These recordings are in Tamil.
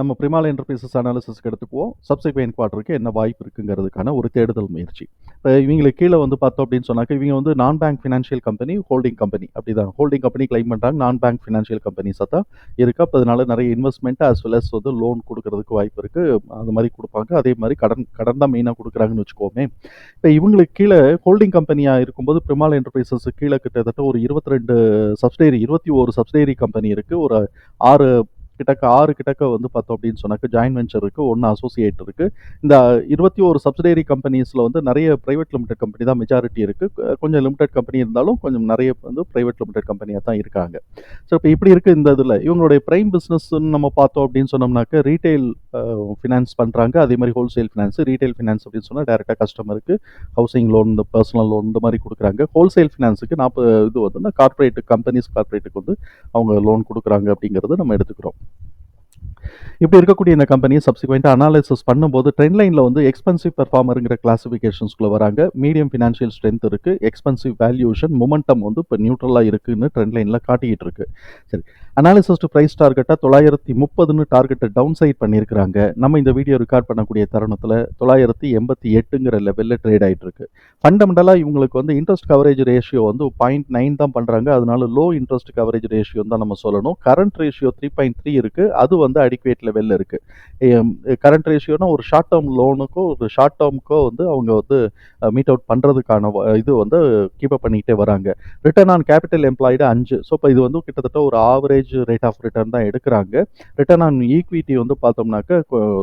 நம்ம பிரிமால் என்டர்பிரைசஸ் அனாலிசிஸ்க்கு எடுத்துக்குவோம். சப்சிக்வெண்ட் குவார்ட்டருக்கு என்ன வாய்ப்பு இருக்குங்கிறதுக்கான ஒரு தேடுதல் முயற்சி. இப்போ இவங்களுக்கு கீழே வந்து பார்த்தோம் அப்படின்னு சொன்னாக்க இவங்க வந்து நான் bank financial company holding company அப்படி தான் ஹோல்டிங் கம்பெனி கிளைம் பண்ணுறாங்க நான் பேங்க் ஃபினான்ஷியல் கம்பெனிஸாக தான் இருக்குது அப்போ அதனால நிறைய இன்வெஸ்ட்மெண்ட் அஸ் வெல் அஸ் வந்து லோன் கொடுக்கறதுக்கு வாய்ப்பு இருக்குது அது மாதிரி கொடுப்பாங்க. அதே மாதிரி கடன் கடன் தான் மெயினாக கொடுக்குறாங்கன்னு வச்சுக்கோமே. இப்போ இவங்களுக்கு கீழே ஹோல்டிங் கம்பெனியாக இருக்கும்போது பிரிமால் என்டர்பிரைசஸ் கீழே கிட்டத்தட்ட ஒரு இருபத்தி ரெண்டு சப்சிடரி இருபத்தி ஒரு சப்சிடரி கம்பெனி இருக்குது ஒரு ஆறு கிட்டக்க ஆறு கிட்டக்க வந்து பார்த்தோம் அப்படின்னு சொன்னாக்க ஜாயின் வெஞ்சர் இருக்குது ஒன்று அசோசியேட் இருக்குது இந்த இருபத்தி ஒரு சப்சிடரி கம்பெனிஸில் வந்து நிறைய ப்ரைவேட் லிமிடெட் கம்பெனி தான் மெஜாரிட்டி இருக்குது கொஞ்சம் லிமிடெட் கம்பெனி இருந்தாலும் கொஞ்சம் நிறைய வந்து ப்ரைவேட் லிமிடெட் கம்பெனியாக தான் இருக்காங்க. ஸோ இப்போ இப்படி இருக்குது இந்த இதில். இவங்களுடைய ப்ரைம் பிஸ்னஸ்ன்னு நம்ம பார்த்தோம் அப்படின்னு சொன்னோம்னாக்க ரீட்டைல் ஃபினான்ஸ் பண்ணுறாங்க அதே மாதிரி ஹோல்சேல் ஃபினான்ஸ் ரீட்டைல் ஃபினான்ஸ் அப்படின்னு சொன்னால் டேரெக்டாக கஸ்டமருக்கு ஹவுசிங் லோன் இந்த பர்சனல் லோன் இந்த மாதிரி கொடுக்குறாங்க. ஹோல்சேல் ஃபினான்ஸுக்கு நாற்பது இது வந்து கார்ப்பரேட் கம்பெனிஸ் கார்ப்பரேட்டுக்கு வந்து அவங்க லோன் கொடுக்குறாங்க அப்படிங்கிறத நம்ம எடுத்துக்கிறோம். இப்படி இருக்கக்கூடிய இந்த கம்பெனி சப்சிக்வெண்ட்டாக அனாலிசிஸ் பண்ணும்போது ட்ரெண்ட் லைனில் வந்து எக்ஸ்பென்சிவ் பெர்ஃபார்மருங்கிற கிளாசிஃபிகேஷன்ஸ்குள்ளே வராங்க. மீடியம் ஃபினான்ஷியல் ஸ்ட்ரென்த் இருக்குது எக்ஸ்பென்சிவ் வேல்யூஷன் மொமெண்டம் வந்து இப்போ நியூட்ரலாக இருக்குன்னு ட்ரெண்ட் லைனில் காட்டிக்கிட்டு இருக்கு. சரி அனாலிசிஸ் டு ப்ரைஸ் டார்கெட்டாக தொள்ளாயிரத்தி முப்பதுன்னு டார்கெட்டை டவுன் சைட் பண்ணியிருக்கிறாங்க. நம்ம இந்த வீடியோ ரெக்கார்ட் பண்ணக்கூடிய தருணத்தில் தொள்ளாயிரத்தி எண்பத்தி எட்டுங்கிற லெவலில் ட்ரேட் ஆகிட்டு இருக்கு. ஃபண்டமெண்டலாக இவங்களுக்கு வந்து இன்ட்ரெஸ்ட் கவரேஜ் ரேஷியோ வந்து பாயிண்ட் நைன் தான் பண்ணுறாங்க அதனால லோ இன்ட்ரெஸ்ட் கவரேஜ் ரேஷியோ தான் நம்ம சொல்லணும். Current ratio three point three இருக்குது அது வந்து அடிக்குவேட் லெவலில் இருக்குது கரண்ட் ரேஷியோனா ஒரு ஷார்ட் டேர்ம் லோனுக்கோ ஒரு ஷார்ட் டேர்முக்கோ வந்து அவங்க வந்து மீட் அவுட் பண்ணுறதுக்கான இது வந்து கீப் அப் பண்ணிக்கிட்டே வராங்க. ரிட்டர்ன் ஆன் கேபிட்டல் எம்ப்ளாய்டு அஞ்சு. ஸோ இப்போ இது வந்து கிட்டத்தட்ட ஒரு ஆவரேஜ் ரேட் ஆஃப் ரிட்டர்ன் தான் எடுக்கிறாங்க. ரிட்டர்ன் ஆன் ஈக்விட்டி வந்து பார்த்தோம்னாக்க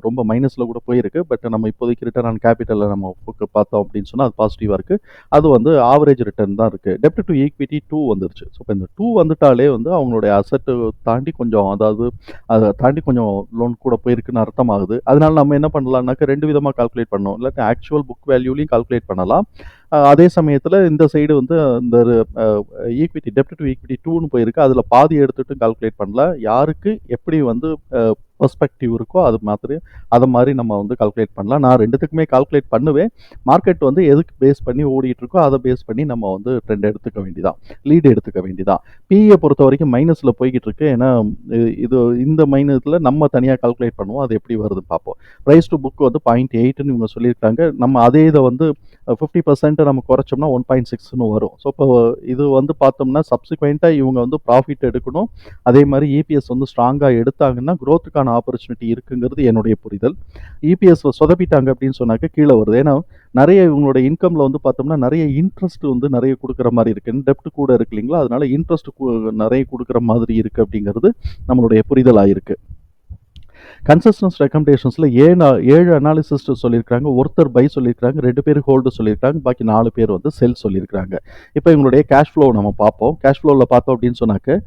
ரொம்ப மைனஸில் கூட போயிருக்கு. பட் நம்ம இப்போதைக்கு ரிட்டர்ன் ஆன் கேபிட்டலில் நம்ம பார்த்தோம் அப்படின்னு சொன்னால் அது பாசிட்டிவாக இருக்குது அது வந்து ஆவரேஜ் ரிட்டர்ன் தான் இருக்குது டெப்ட் டு ஈக்விட்டி டூ வந்துருச்சு. ஸோ இப்போ இந்த டூ வந்துட்டாலே வந்து அவங்களுடைய அசட்டு தாண்டி கொஞ்சம் அதாவது அதை தாண்டி கொஞ்சம் லோன் கூட போயிருக்குன்னு அர்த்தம் ஆகுது அதனால நம்ம என்ன பண்ணலாம்னாக்க ரெண்டு விதமாக கால்குலேட் பண்ணோம் இல்லாட்டி ஆக்சுவல் புக் வேல்யூலையும் கால்குலேட் பண்ணலாம். அதே சமயத்தில் இந்த சைடு வந்து இந்த ஈக்விட்டி டெப்ட் டு ஈக்விட்டி டூன்னு போயிருக்கு. அதில் பாதி எடுத்துகிட்டு கால்குலேட் பண்ணலாம் யாருக்கு எப்படி வந்து பெர்ஸ்பெக்டிவ் இருக்கோ அது மாதிரி அதை மாதிரி நம்ம வந்து கால்குலேட் பண்ணலாம். நான் ரெண்டுத்துக்குமே கால்குலேட் பண்ணுவேன். மார்க்கெட் வந்து எதுக்கு பேஸ் பண்ணி ஓடிட்டு இருக்கோ அதை பேஸ் பண்ணி நம்ம வந்து ட்ரெண்ட் எடுத்துக்க வேண்டியதான் லீடு எடுத்துக்க வேண்டியதான் பிஇயை பொறுத்த வரைக்கும் மைனஸில் போய்கிட்டு இருக்கு. ஏன்னா இது- இது இந்த மைனஸில் நம்ம தனியாக கால்குலேட் பண்ணுவோம். அது எப்படி வருதுன்னு பார்ப்போம். ப்ரைஸ் டு புக் வந்து பாயிண்ட் எயிட்னு இவங்க சொல்லியிருக்காங்க. நம்ம அதே இதை வந்து ஃபிஃப்டி பர்சன்ட் நம்ம குறைச்சோம்னா ஒன் பாயிண்ட் சிக்ஸ்னு வரும். ஸோ இப்போ இது வந்து பார்த்தோம்னா சப்சிக்வெண்ட்டாக இவங்க வந்து ப்ராஃபிட் எடுக்கணும். அதே மாதிரி இபிஎஸ் வந்து ஸ்ட்ராங்காக எடுத்தாங்கன்னா க்ரோத்துக்கான ஆப்பர்ச்சுனிட்டி இருக்குங்கிறது என்னுடைய புரிதல். இபிஎஸ் சொதப்பிட்டாங்க அப்படின்னு சொன்னாக்க கீழே வருது. ஏன்னா நிறைய இவங்களோட இன்கம்ல வந்து பார்த்தோம்னா நிறைய இன்ட்ரெஸ்ட் வந்து நிறைய கொடுக்குற மாதிரி இருக்கு. டெப்ட் கூட இருக்கு இல்லைங்களா? அதனால இன்ட்ரெஸ்ட் நிறைய கொடுக்குற மாதிரி இருக்குது அப்படிங்கிறது நம்மளுடைய புரிதலாக இருக்குது கன்சஸ்டன்ஸ் ரெக்கமெண்டேஷன்ஸில் ஏழு ஏழு அனாலிசிஸ்ட் சொல்லியிருக்காங்க ஒருத்தர் பை சொல்லியிருக்காங்க ரெண்டு பேர் ஹோல்டு சொல்லியிருக்காங்க பாக்கி நாலு பேர் வந்து செல் சொல்லியிருக்காங்க இப்போ இவங்களுடைய கேஷ் ஃப்ளோ நம்ம பார்ப்போம். கேஷ் ஃப்ளோவில் பார்த்தோம் அப்படின்னு சொன்னாக்க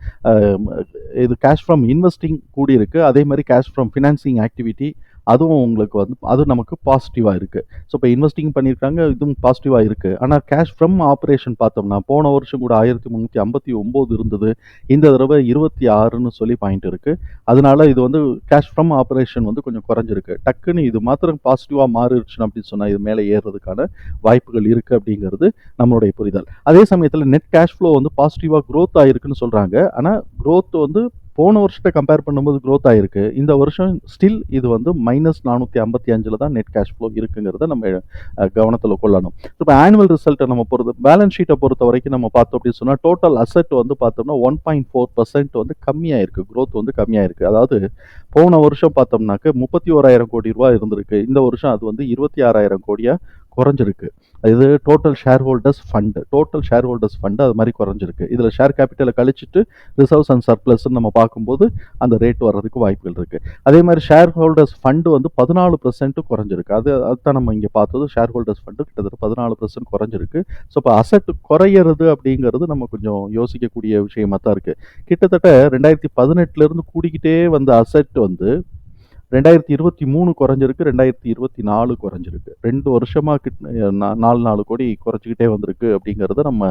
இது கேஷ் ஃப்ரம் இன்வெஸ்டிங் கூடியிருக்கு. அதே மாதிரி கேஷ் ஃப்ரம் ஃபினான்சிங் ஆக்டிவிட்டி அதுவும் உங்களுக்கு வந்து அது நமக்கு பாசிட்டிவாக இருக்குது ஸோ இப்போ இன்வெஸ்டிங் பண்ணியிருக்காங்க இதுவும் பாசிட்டிவாக இருக்குது ஆனால் கேஷ் ஃப்ரம் ஆப்ரேஷன் பார்த்தோம்னா போன வருஷம் கூட ஆயிரத்தி முந்நூற்றி ஐம்பத்தி ஒம்பது இருந்தது. இந்த தடவை இருபத்தி ஆறுன்னு சொல்லி பாயிண்ட் இருக்குது அதனால இது வந்து கேஷ் ஃப்ரம் ஆப்ரேஷன் வந்து கொஞ்சம் குறைஞ்சிருக்கு. டக்குன்னு இது மாத்திரம் பாசிட்டிவாக மாறிடுச்சுன்னு அப்படின்னு சொன்னால் இது மேலே ஏறுறதுக்கான வாய்ப்புகள் இருக்குது அப்படிங்கிறது நம்மளுடைய புரிதல். அதே சமயத்தில் நெட் கேஷ் ஃப்ளோ வந்து பாசிட்டிவாக க்ரோத் ஆகிருக்குன்னு சொல்கிறாங்க ஆனால் க்ரோத் வந்து போன வருஷத்தை கம்பேர் பண்ணும்போது க்ரோத் ஆயிருக்கு. இந்த வருஷம் ஸ்டில் இது வந்து மைனஸ் நானூற்றி ஐம்பத்தி அஞ்சில் தான் நெட் கேஷ் ஃப்ளோ இருக்குங்கிறத நம்ம கவனத்தில் கொள்ளணும். இப்போ ஆனுவல் ரிசல்ட்டை நம்ம பொறுத்த பேலன்ஸ் ஷீட்டை பொறுத்த வரைக்கும் நம்ம பார்த்தோம் அப்படின்னு சொன்னால் டோட்டல் அசெட் வந்து பார்த்தோம்னா ஒன் பாயிண்ட் ஃபோர் பர்சன்ட் வந்து கம்மியாக இருக்குது க்ரோத் வந்து கம்மியாக இருக்குது அதாவது போன வருஷம் பார்த்தோம்னாக்க முப்பத்தி ஓராயிரம் கோடி ரூபா இருந்திருக்கு. இந்த வருஷம் அது வந்து இருபத்தி ஆறாயிரம் கோடியாக குறைஞ்சிருக்கு. இது total shareholders fund total shareholders fund அது மாதிரி குறைஞ்சிருக்கு. இதில் ஷேர் கேபிட்டலை கழிச்சிட்டு ரிசர்வ்ஸ் அண்ட் சர்ப்ளஸ்ன்னு நம்ம பார்க்கும்போது அந்த ரேட் வர்றதுக்கு வாய்ப்புகள் இருக்குது அதே மாதிரி ஷேர் ஹோல்டர்ஸ் ஃபண்டு வந்து பதினாலு பர்சன்ட்டு குறைஞ்சிருக்கு. அது அதுதான் நம்ம இங்கே பார்த்தது. ஷேர் ஹோல்டர்ஸ் ஃபண்டு கிட்டத்தட்ட பதினாலு பர்சன்ட் குறைஞ்சிருக்கு. ஸோ இப்போ அசட் குறையிறது அப்படிங்கிறது நம்ம கொஞ்சம் யோசிக்கக்கூடிய விஷயமா தான் இருக்குது கிட்டத்தட்ட ரெண்டாயிரத்தி பதினெட்டுலேருந்து கூடிக்கிட்டே வந்த அசட் வந்து ரெண்டாயிரத்தி இருபத்தி மூணு குறைஞ்சிருக்கு ரெண்டாயிரத்தி இருபத்தி நாலு குறைஞ்சிருக்கு. ரெண்டு வருஷமாக கிட் நாலு நாலு கோடி குறைச்சிக்கிட்டே வந்திருக்கு அப்படிங்கிறத நம்ம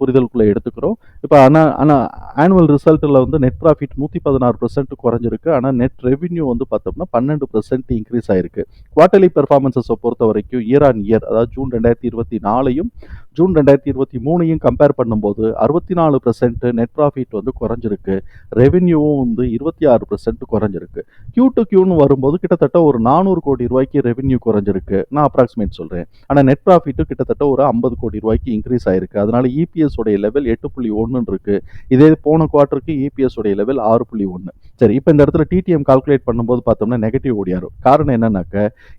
புரிதலுக்குள்ளே எடுத்துக்கிறோம். இப்போ ஆனால் ஆனால் ஆனுவல் ரிசல்ட்டில் வந்து நெட் ப்ராஃபிட் நூற்றி பதினாறு பர்சன்ட் குறைஞ்சிருக்கு. ஆனால் நெட் ரெவின்யூ வந்து பார்த்தோம்னா பன்னெண்டு பர்சன்ட் இன்க்ரீஸ் ஆயிருக்கு. குவார்ட்டர்லி பெர்ஃபார்மன்ஸஸை பொறுத்த வரைக்கும் இயர் ஆன் இயர் அதாவது ஜூன் ரெண்டாயிரத்தி இருபத்தி நாலையும் ஜூன் ரெண்டாயிரத்தி இருபத்தி மூணையும் கம்பேர் பண்ணும்போது அறுபத்தி நாலு பர்சன்ட் நெட் ப்ராஃபிட் வந்து குறைஞ்சிருக்கு. ரெவென்யூவும் வந்து இருபத்தி ஆறு பர்சன்ட் குறைஞ்சிருக்கு. கியூ டு கியூன்னு வரும்போது கிட்டத்தட்ட ஒரு நானூறு கோடி ரூபாய்க்கு ரெவென்யூ குறைஞ்சிருக்கு. நான் அப்ராக்சிமேட் சொல்கிறேன் ஆனால் நெட் ப்ராஃபிட்டு கிட்டத்தட்ட ஒரு ஐம்பது கோடி ரூபாய்க்கு இன்க்ரீஸ் ஆயிருக்கு. அதனால இபிஎஸ் உடைய லெவல் எட்டு புள்ளி ஒன்றுன்னு இருக்கு. இதே போன குவார்ட்டருக்கு இபிஎஸ் உடைய லெவல் ஆறு புள்ளி ஒன்று சரி இப்போ இந்த இடத்துல டிடிஎம் கால்குலேட் பண்ணும்போது பார்த்தோம்னா நெகட்டிவ் ஓடியாரும். காரணம் என்னன்னாக்க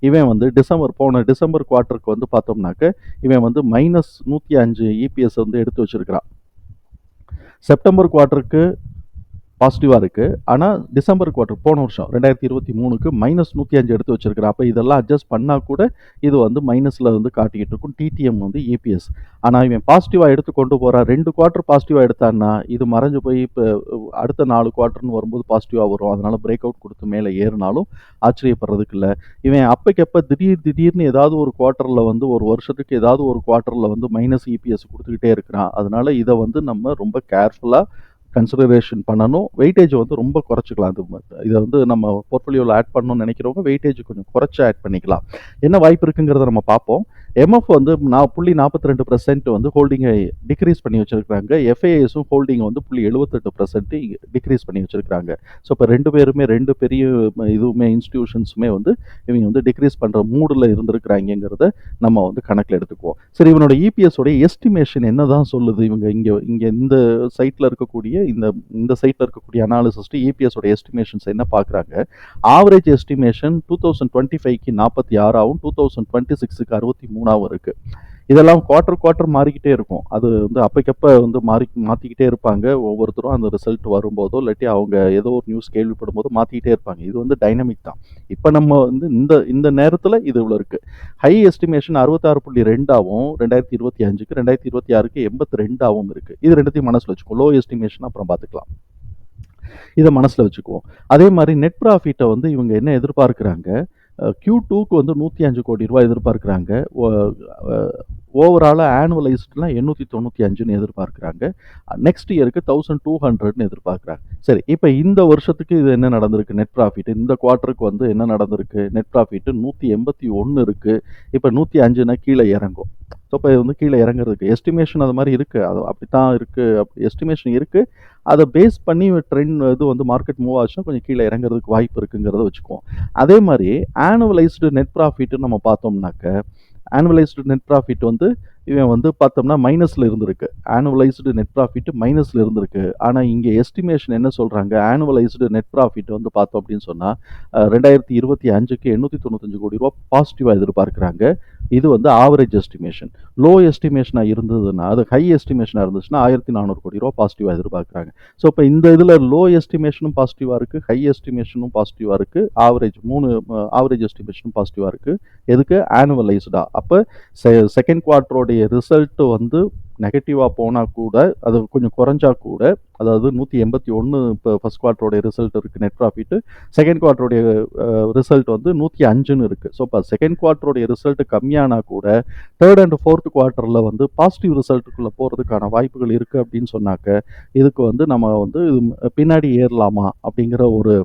இவன் வந்து டிசம்பர் போன டிசம்பர் குவார்ட்டருக்கு வந்து பார்த்தோம்னாக்க இவன் வந்து மைனஸ் நூற்றி அஞ்சு இபிஎஸ் வந்து எடுத்து வச்சுருக்கிறான். செப்டம்பர் குவார்ட்டருக்கு பாசிட்டிவாக இருக்குது ஆனால் டிசம்பர் குவார்ட்டர் போன வருஷம் ரெண்டாயிரத்தி இருபத்தி மூணுக்கு மைனஸ் நூற்றி அஞ்சு எடுத்து வச்சிருக்கிறேன் அப்போ இதெல்லாம் அட்ஜஸ்ட் பண்ணால் கூட இது வந்து மைனஸில் வந்து காட்டிக்கிட்டு இருக்கும். டிடிஎம் வந்து இபிஎஸ் ஆனால் இவன் பாசிட்டிவாக எடுத்து கொண்டு போகிறான் ரெண்டு குவார்ட்டர் பாசிட்டிவாக எடுத்தான்னா இது மறைஞ்சு போய் இப்போ அடுத்த நாலு குவார்ட்டர்னு வரும்போது பாசிட்டிவாக வரும். அதனால் பிரேக் அவுட் கொடுத்து மேலே ஏறினாலும் ஆச்சரியப்படுறதுக்கு இல்லை. இவன் அப்போக்கப்போ திடீர் திடீர்னு ஏதாவது ஒரு குவார்ட்டரில் வந்து ஒரு வருஷத்துக்கு ஏதாவது ஒரு குவார்ட்டரில் வந்து மைனஸ் இபிஎஸ் கொடுத்துக்கிட்டே இருக்கிறான். அதனால் இதை வந்து நம்ம ரொம்ப கேர்ஃபுல்லாக கன்சிடரேஷன் பண்ணணும். வெயிட்டேஜ் வந்து ரொம்ப குறைச்சிக்கலாம். அது இதை வந்து நம்ம போர்ட்ஃபோலியோவில் ஆட் பண்ணணும்னு நினைக்கிறவங்க வெயிட்டேஜ் கொஞ்சம் குறைச்சி ஆட் பண்ணிக்கலாம். என்ன வாய்ப்பு இருக்குங்கிறத நம்ம பார்ப்போம். எம்எஃப் வந்து நான் புள்ளி நாற்பத்தி ரெண்டு பர்சன்ட் வந்து ஹோல்டிங்கை டிக்ரீஸ் பண்ணி வச்சுருக்காங்க எஃப்ஐஎஸும் ஹோல்டிங் வந்து புள்ளி எழுபத்தெட்டு பர்சன்ட் டிக்ரீஸ் பண்ணி வச்சிருக்காங்க ஸோ இப்போ ரெண்டு பேருமே ரெண்டு பெரிய இதுவுமே இன்ஸ்டிடியூஷன்ஸுமே வந்து இவங்க வந்து டிக்ரீஸ் பண்ணுற மூடில் இருந்திருக்கிறாங்கிறத நம்ம வந்து கணக்கில் எடுத்துக்குவோம். சரி இவனோட இபிஎஸோடைய எஸ்டிமேஷன் எஸ்டிமேஷன் என்னதான் சொல்லுது? இவங்க இங்கே இங்கே இந்த சைட்டில் இருக்கக்கூடிய இந்த இந்த சைட்டில் இருக்கக்கூடிய அனாலிசிஸ்ட்டு இபிஎஸோட எஸ்டிமேஷன்ஸ் என்ன பார்க்குறாங்க average estimation two thousand twenty ஃபைவ்க்கு நாற்பத்தி ஆறாவும் டூ தௌசண்ட் டுவெண்ட்டி சிக்ஸுக்கு அறுபத்தி மூணு மூணாவும் இருக்குது இதெல்லாம் குவார்ட்டர் குவார்ட்டர் மாறிக்கிட்டே இருக்கும். அது வந்து அப்பைக்கப்போ வந்து மாறி மாற்றிக்கிட்டே இருப்பாங்க. ஒவ்வொருத்தரும் அந்த ரிசல்ட் வரும்போதோ இல்லாட்டி அவங்க ஏதோ ஒரு நியூஸ் கேள்விப்படும் போது மாற்றிக்கிட்டே இருப்பாங்க. இது வந்து டைனமிக் தான். இப்போ நம்ம வந்து இந்த இந்த நேரத்தில் இது இவ்வளோ இருக்குது ஹை எஸ்டிமேஷன் அறுபத்தாறு புள்ளி ரெண்டாவும் ரெண்டாயிரத்தி இருபத்தி அஞ்சுக்கு ரெண்டாயிரத்தி இருபத்தி ஆறுக்கு எண்பத்தி ரெண்டாவும் இருக்குது இது ரெண்டுத்தையும் மனசில் வச்சுக்கோ. லோ எஸ்டிமேஷன் அப்புறம் பார்த்துக்கலாம் இதை மனசில் வச்சுக்குவோம். அதே மாதிரி நெட் ப்ராஃபிட்டை வந்து இவங்க என்ன எதிர்பார்க்குறாங்க? கியூ டூக்கு வந்து நூற்றி அஞ்சு கோடி ரூபாய் எதிர்பார்க்குறாங்க. ஓவராலாக ஆனுவலைஸ்ட்லாம் எண்ணூற்றி தொண்ணூற்றி அஞ்சுன்னு எதிர்பார்க்குறாங்க. நெக்ஸ்ட் இயருக்கு தௌசண்ட் டூ ஹண்ட்ரட்னு எதிர்பார்க்குறாங்க. சரி இப்போ இந்த வருஷத்துக்கு இது என்ன நடந்திருக்கு? நெட் ப்ராஃபிட் இந்த குவார்ட்டருக்கு வந்து என்ன நடந்திருக்கு? நெட் ப்ராஃபிட்டு நூற்றி எண்பத்தி ஒன்று இருக்குது இப்போ நூற்றி அஞ்சுனா கீழே இறங்கும். ஸோ இப்போ இது வந்து கீழே இறங்குறதுக்கு எஸ்டிமேஷன் அது மாதிரி இருக்குது அது அப்படி தான் இருக்குது எஸ்டிமேஷன் இருக்குது அதை பேஸ் பண்ணி ட்ரெண்ட் இது வந்து மார்க்கெட் மூவ் ஆச்சுன்னா கொஞ்சம் கீழே இறங்குறதுக்கு வாய்ப்பு இருக்குங்கிறத வச்சுக்குவோம். அதே மாதிரி ஆனுவலைஸ்டு நெட் ப்ராஃபிட் நம்ம பார்த்தோம்னாக்க ஆனுவலைஸ்டு நெட் ப்ராஃபிட் வந்து இவன் வந்து பார்த்தோம்னா மைனஸில் இருந்திருக்கு. ஆனுவலைஸ்டு நெட் ப்ராஃபிட் மைனஸில் இருந்திருக்கு. ஆனால் இங்கே எஸ்டிமேஷன் என்ன சொல்கிறாங்க ஆனுவலைஸ்டு நெட் ப்ராஃபிட் வந்து பார்த்தோம் அப்படின்னு சொன்னால் ரெண்டாயிரத்தி இருபத்தி அஞ்சுக்கு எண்ணூற்றி தொண்ணூத்தஞ்சு கோடி ரூபா பாசிட்டிவாக எதிர்பார்க்குறாங்க. இது வந்து ஆவரேஜ் எஸ்டிமேஷன் லோ எஸ்டிமேஷனாக இருந்ததுன்னா அது ஹை எஸ்டிமேஷனாக இருந்துச்சுன்னா ஆயிரத்தி நானூறு கோடி ரூபா பாசிட்டிவாக எதிர்பார்க்குறாங்க. ஸோ இப்போ இந்த இதில் லோ எஸ்டிமேஷனும் பாசிட்டிவாக இருக்குது ஹை எஸ்டிமேஷனும் பாசிட்டிவாக இருக்குது ஆவரேஜ் மூணு ஆவரேஜ் எஸ்டிமேஷனும் பாசிட்டிவாக இருக்குது எதுக்கு? ஆனுவலைஸ்டாக அப்போ செ செகண்ட் குவார்ட்டருடைய ரிசல்ட்டு வந்து நெகட்டிவாக போனால் கூட அது கொஞ்சம் குறைஞ்சா கூட அதாவது நூற்றி எண்பத்தி ஒன்று இப்போ ஃபஸ்ட் குவார்ட்டருடைய ரிசல்ட் இருக்குது நெட் ப்ராஃபிட்டு செகண்ட் குவார்ட்டருடைய ரிசல்ட் வந்து நூற்றி அஞ்சுன்னு இருக்குது ஸோ இப்போ செகண்ட் குவார்ட்டருடைய ரிசல்ட் கம்மியானா கூட தேர்ட் அண்ட் ஃபோர்த் குவார்ட்டரில் வந்து பாசிட்டிவ் ரிசல்ட்டுக்குள்ளே போகிறதுக்கான வாய்ப்புகள் இருக்குது அப்படின்னு சொன்னாக்க இதுக்கு வந்து நம்ம வந்து பின்னாடி ஏறலாமா அப்படிங்கிற ஒரு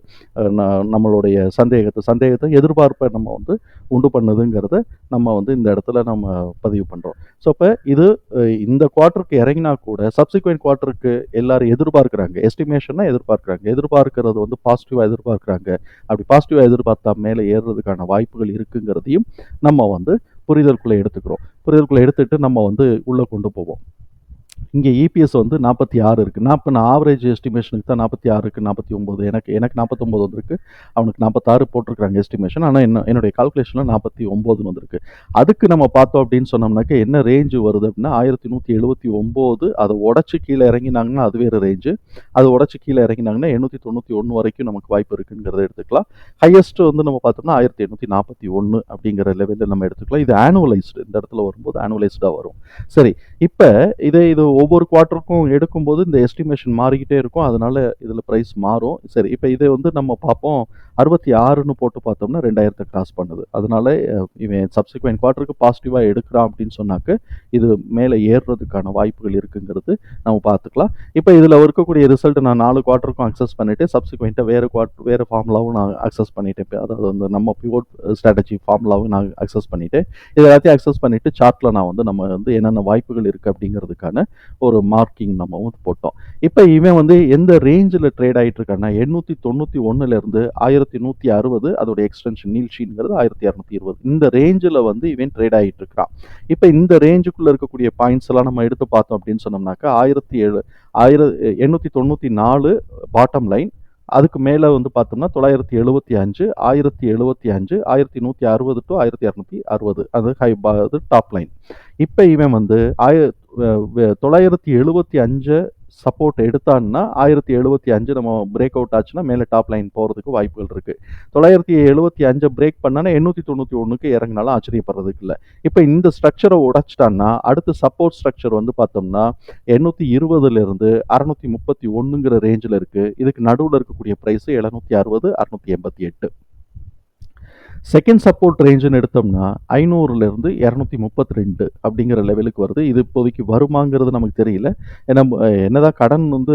ந- நம்மளுடைய சந்தேகத்தை சந்தேகத்தை எதிர்பார்ப்பை நம்ம வந்து உண்டு பண்ணுதுங்கிறத நம்ம வந்து இந்த இடத்துல நம்ம பதிவு பண்ணுறோம் ஸோ இப்போ இது இந்த இந்த குவார்ட்டருக்கு இறங்கினா கூட சப்சிக்வெண்ட் குவார்ட்டருக்கு எல்லாரும் எதிர்பார்க்குறாங்க. எஸ்டிமேஷனாக எதிர்பார்க்குறாங்க. எதிர்பார்க்கறது வந்து பாசிட்டிவாக எதிர்பார்க்குறாங்க. அப்படி பாசிட்டிவாக எதிர்பார்த்தா மேலே ஏறுறதுக்கான வாய்ப்புகள் இருக்குங்கிறதையும் நம்ம வந்து புரிதலுக்குள்ளே எடுத்துக்கிறோம். புரிதலுக்குள்ளே எடுத்துகிட்டு நம்ம வந்து உள்ளே கொண்டு போவோம். இங்கே இபிஎஸ் வந்து நாற்பத்தி ஆறு இருக்குது நான் இப்போ நான் ஆவரேஜ் எஸ்டிமேஷனுக்கு தான் நாற்பத்தி ஆறு இருக்குது நாற்பத்தி ஒம்பது. எனக்கு எனக்கு நாற்பத்தொம்போது வந்திருக்கு. அவனுக்கு நாற்பத்தாறு போட்டிருக்கிறாங்க எஸ்டிமேஷன் ஆனால் என்ன என்னுடைய கால்குலேஷனில் நாற்பத்தி ஒம்போதுன்னு வந்திருக்கு. அதுக்கு நம்ம பார்த்தோம் அப்படின்னு சொன்னோம்னாக்க என்ன ரேஞ்சு வருது அப்படின்னா ஆயிரத்தி நூற்றி எழுபத்தி ஒம்பது. அதை உடச்சி கீழே இறங்கினாங்கன்னா அது வேறு ரேஞ்சு அது உடச்சி கீழே இறங்கினாங்கன்னா எண்ணூற்றி தொண்ணூற்றி ஒன்று வரைக்கும் நமக்கு வாய்ப்பு இருக்குங்கிறத எடுத்துக்கலாம். ஹையஸ்ட் வந்து நம்ம பார்த்தோம்னா ஆயிரத்தி எண்ணூற்றி நாற்பத்தி ஒன்று அப்படிங்கிற லெவலில் நம்ம எடுத்துக்கலாம். இது ஆனுவலைஸ்டு இந்த இடத்துல வரும்போது ஆனுவலைஸ்டாக வரும். சரி இப்போ இதே இது ஒவ்வொரு குவார்ட்டருக்கும் எடுக்கும்போது இந்த எஸ்டிமேஷன் மாறிக்கிட்டே இருக்கும். அதனால இதில் ப்ரைஸ் மாறும். சரி இப்போ இதை வந்து நம்ம பார்ப்போம். அறுபத்தி ஆறுன்னு போட்டு பார்த்தோம்னா ரெண்டாயிரத்தை கிராஸ் பண்ணுது. அதனால இவன் சப்சிக்வெண்ட் குவார்ட்டருக்கு பாசிட்டிவாக எடுக்கிறான் அப்படின்னு சொன்னாக்க இது மேலே ஏறுறதுக்கான வாய்ப்புகள் இருக்குங்கிறது நம்ம பார்த்துக்கலாம். இப்போ இதில் இருக்கக்கூடிய ரிசல்ட் நான் நாலு குவார்ட்டருக்கும் அக்சஸ் பண்ணிவிட்டு சப்சிக்வெண்ட்டாக வேறு குவார்ட்டர் வேறு ஃபார்முலாவும் நான் அக்சஸ் பண்ணிட்டேன். அதாவது வந்து நம்ம பிவோட் ஸ்ட்ராட்டஜி ஃபார்முலாவும் நான் அக்சஸ் பண்ணிவிட்டேன் இது எல்லாத்தையும் அக்சஸ் பண்ணிவிட்டு சார்ட்டில் நான் வந்து நம்ம வந்து என்னென்ன வாய்ப்புகள் இருக்குது அப்படிங்கிறதுக்கான ஒரு மார்க்கிங் நம்ம வந்து போட்டோம். இப்போ இவன் வந்து எந்த ரேஞ்சில் ட்ரேட் ஆகிட்டு இருக்கான்னா எண்ணூற்றி தொண்ணூற்றி ஒன்றுலேருந்து ஆயிரத்தி நூற்றி அறுபது அதோட எக்ஸ்டென்ஷன் நீல்ஷிங்கிறது ஆயிரத்தி இரநூத்தி இருபது. இந்த ரேஞ்சில் வந்து இவன் ட்ரேட் ஆகிட்டு இருக்கிறான் இப்போ இந்த ரேஞ்சுக்குள்ளே இருக்கக்கூடிய பாயிண்ட்ஸ் எல்லாம் நம்ம எடுத்து பார்த்தோம் அப்படின்னு சொன்னோம்னாக்கா ஆயிரத்தி ஏழு ஆயிர எண்ணூற்றி தொண்ணூற்றி நாலு பாட்டம் லைன் அதுக்கு மேலே வந்து பார்த்தோம்னா தொள்ளாயிரத்தி எழுபத்தி அஞ்சு ஆயிரத்தி எழுபத்தி அஞ்சு ஆயிரத்தி நூற்றி அறுபது டு ஆயிரத்தி இரநூத்தி அறுபது. அது ஹை அது டாப் லைன் இப்போ இவன் வந்து ஆய தொள்ளாயிரத்தி எழுபத்தி அஞ்சு சப்போர்ட் எடுத்தான்னா ஆயிரத்தி எழுபத்தி அஞ்சு நம்ம பிரேக் அவுட் ஆச்சுன்னா மேலே டாப் லைன் போகிறதுக்கு வாய்ப்புகள் இருக்குது தொள்ளாயிரத்தி எழுபத்தி அஞ்சை பிரேக் பண்ணனா எண்ணூற்றி தொண்ணூற்றி ஒன்றுக்கு இறங்கினாலும் ஆச்சரியப்படுறதுக்கு இல்லை. இப்போ இந்த ஸ்ட்ரக்சரை உடைச்சிட்டான்னா அடுத்து சப்போர்ட் ஸ்ட்ரக்சர் வந்து பார்த்தோம்னா எண்ணூற்றி இருபதுலேருந்து அறநூற்றி முப்பத்தி ஒன்றுங்கிற ரேஞ்சில் இருக்குது இதுக்கு நடுவில் இருக்கக்கூடிய ப்ரைஸு எழுநூற்றி அறுபது அறுநூற்றி எண்பத்தி எட்டு. செகண்ட் சப்போர்ட் ரேஞ்சுன்னு எடுத்தோம்னா ஐநூறுலேருந்து இரநூத்தி முப்பத்தி ரெண்டு அப்படிங்கிற லெவலுக்கு வருது. இது இப்போதைக்கு வருமாங்கிறது நமக்கு தெரியல. ஏன்னா என்னதான் கடன் வந்து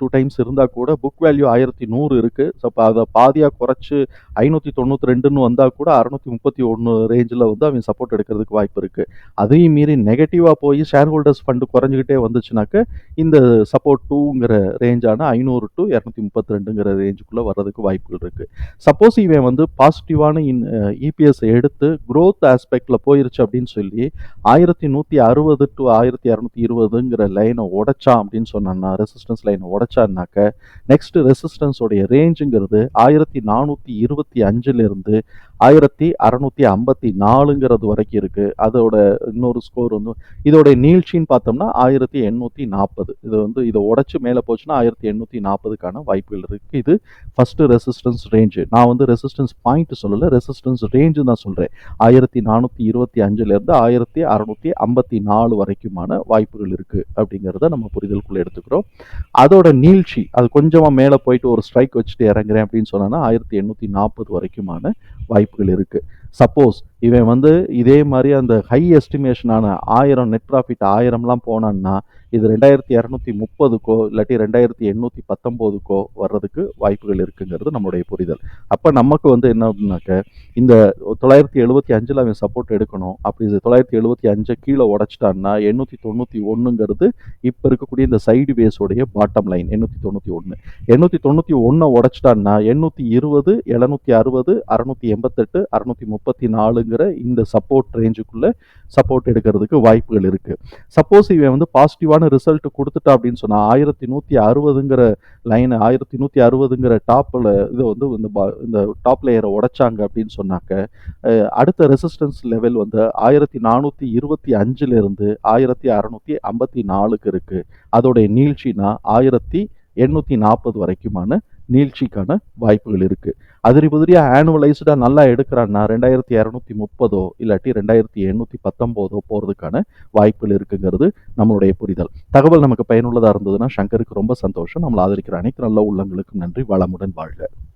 டூ டைம்ஸ் இருந்தால் கூட புக் வேல்யூ ஆயிரத்தி நூறு இருக்குது ஸோ இப்போ அதை பாதியாக குறைச்சி ஐநூற்றி தொண்ணூற்றி ரெண்டுன்னு வந்தால் கூட அறநூற்றி முப்பத்தி ஒன்று ரேஞ்சில் வந்து அவன் சப்போர்ட் எடுக்கிறதுக்கு வாய்ப்பு இருக்குது அதையும் மீறி நெகட்டிவாக போய் ஷேர் ஹோல்டர்ஸ் ஃபண்டு குறைஞ்சிக்கிட்டே வந்துச்சுனாக்க இந்த சப்போர்ட் டூங்கிற ரேஞ்சான ஐநூறு டு இரநூத்தி முப்பத்தி ரெண்டுங்கிற ரேஞ்சுக்குள்ளே வர்றதுக்கு வாய்ப்புகள் இருக்குது சப்போஸ் இவன் வந்து பாசிட்டிவான இன் இபிஎஸ் எடுத்து க்ரோத் ஆஸ்பெக்டில் போயிருச்சு அப்படின்னு சொல்லி ஆயிரத்தி நூற்றி அறுபது டு ஆயிரத்தி இரநூத்தி இருபதுங்கிற லைனை உடைச்சான் அப்படின்னு சொன்னான்னா ரெசிஸ்டன்ஸ் லைனை உடைச்சான்னாக்க நெக்ஸ்ட் ரெசிஸ்டன்ஸோடைய ரேஞ்சுங்கிறது ஆயிரத்தி நானூற்றி இருபத்தி அஞ்சுலேருந்து ஆயிரத்தி அறநூற்றி ஐம்பத்தி நாலுங்கிறது வரைக்கும் இருக்குது அதோட இன்னொரு ஸ்கோர் வந்து இதோட நீழ்ச்சின்னு பார்த்தோம்னா ஆயிரத்தி எண்ணூற்றி நாற்பது இது வந்து இதை உடைச்சு மேலே போச்சுன்னா ஆயிரத்தி எண்ணூற்றி நாற்பதுக்கான வாய்ப்புகள் இருக்குது இது ஃபஸ்ட்டு ரெசிஸ்டன்ஸ் ரேஞ்சு நான் வந்து ரெசிஸ்டன்ஸ் பாயிண்ட் சொல்லலை ரெசிஸ்டன்ஸ் ரேஞ்சு தான் சொல்கிறேன் ஆயிரத்தி நானூற்றி இருபத்தி அஞ்சுலேருந்து ஆயிரத்தி அறநூற்றி ஐம்பத்தி நாலு வரைக்குமான வாய்ப்புகள் இருக்குது அப்படிங்கிறத நம்ம புரிதலுக்குள்ளே எடுத்துக்கிறோம். அதோட நீழ்ச்சி அது கொஞ்சமாக மேலே போயிட்டு ஒரு ஸ்ட்ரைக் வச்சுட்டு இறங்குறேன் அப்படின்னு சொன்னோன்னா ஆயிரத்தி எண்ணூற்றி நாற்பது வரைக்குமான வாய்ப்பு வாய்ப்புகள் இருக்குது சப்போஸ் இவன் வந்து இதே மாதிரி அந்த ஹை எஸ்டிமேஷனான ஆயிரம் நெட் ப்ராஃபிட் ஆயிரம்லாம் போனான்னா இது ரெண்டாயிரத்தி இரநூத்தி முப்பதுக்கோ இல்லாட்டி ரெண்டாயிரத்தி எண்ணூற்றி பத்தொம்போதுக்கோ வர்றதுக்கு வாய்ப்புகள் இருக்குங்கிறது நம்மளுடைய புரிதல். அப்போ நமக்கு வந்து என்ன அப்படின்னாக்க இந்த தொள்ளாயிரத்தி எழுபத்தி அஞ்சில் அவன் சப்போர்ட் எடுக்கணும். அப்படி இது தொள்ளாயிரத்தி எழுபத்தி அஞ்சை கீழே உடச்சிட்டான்னா எண்ணூற்றி தொண்ணூற்றி ஒன்றுங்கிறது இப்போ இருக்கக்கூடிய இந்த சைடு பேஸோடைய பாட்டம் லைன் எண்ணூற்றி தொண்ணூற்றி ஒன்று எண்ணூற்றி தொண்ணூற்றி ஒன்றை உடச்சிட்டான்னா எண்ணூற்றி இருபது எழுநூற்றி அறுபது அறநூற்றி எண்பத்தெட்டு அறநூற்றி முப்பத்தி நாலுங்கிற இந்த சப்போர்ட் ரேஞ்சுக்குள்ளே சப்போர்ட் எடுக்கிறதுக்கு வாய்ப்புகள் இருக்குது சப்போஸ் இவன் வந்து பாசிட்டிவான ரிசல்ட் கொடுத்துட்டா அப்படின்னு சொன்னால் ஆயிரத்தி நூற்றி அறுபதுங்கிற லைனை ஆயிரத்தி நூற்றி அறுபதுங்கிற டாப்பில் இதை வந்து இந்த பா- இந்த டாப் லேயரை உடைச்சாங்க அப்படின்னு சொன்னாக்க அடுத்த ரெசிஸ்டன்ஸ் லெவல் வந்து ஆயிரத்தி நானூற்றி இருபத்தி அஞ்சுலேருந்து ஆயிரத்தி அறநூற்றி ஐம்பத்தி நாலுக்கு இருக்குது அதோடைய நீழ்ச்சினா ஆயிரத்தி எண்ணூற்றி நாற்பது வரைக்குமான நீழ்ச்சிக்கான வாய்ப்புகள் இருக்குது அதிரி புதிரியாக ஆனுவலைஸ்டாக நல்லா எடுக்கிறான்னா ரெண்டாயிரத்தி இரநூத்தி முப்பதோ இல்லாட்டி ரெண்டாயிரத்தி எண்ணூற்றி பத்தொம்போதோ போகிறதுக்கான வாய்ப்புகள் இருக்குங்கிறது நம்மளுடைய புரிதல். தகவல் நமக்கு பயனுள்ளதாக இருந்ததுன்னா சங்கருக்கு ரொம்ப சந்தோஷம். நம்மளை ஆதரிக்கிற அனைத்து நல்ல உள்ளங்களுக்கும் நன்றி. வளமுடன் வாழ்க.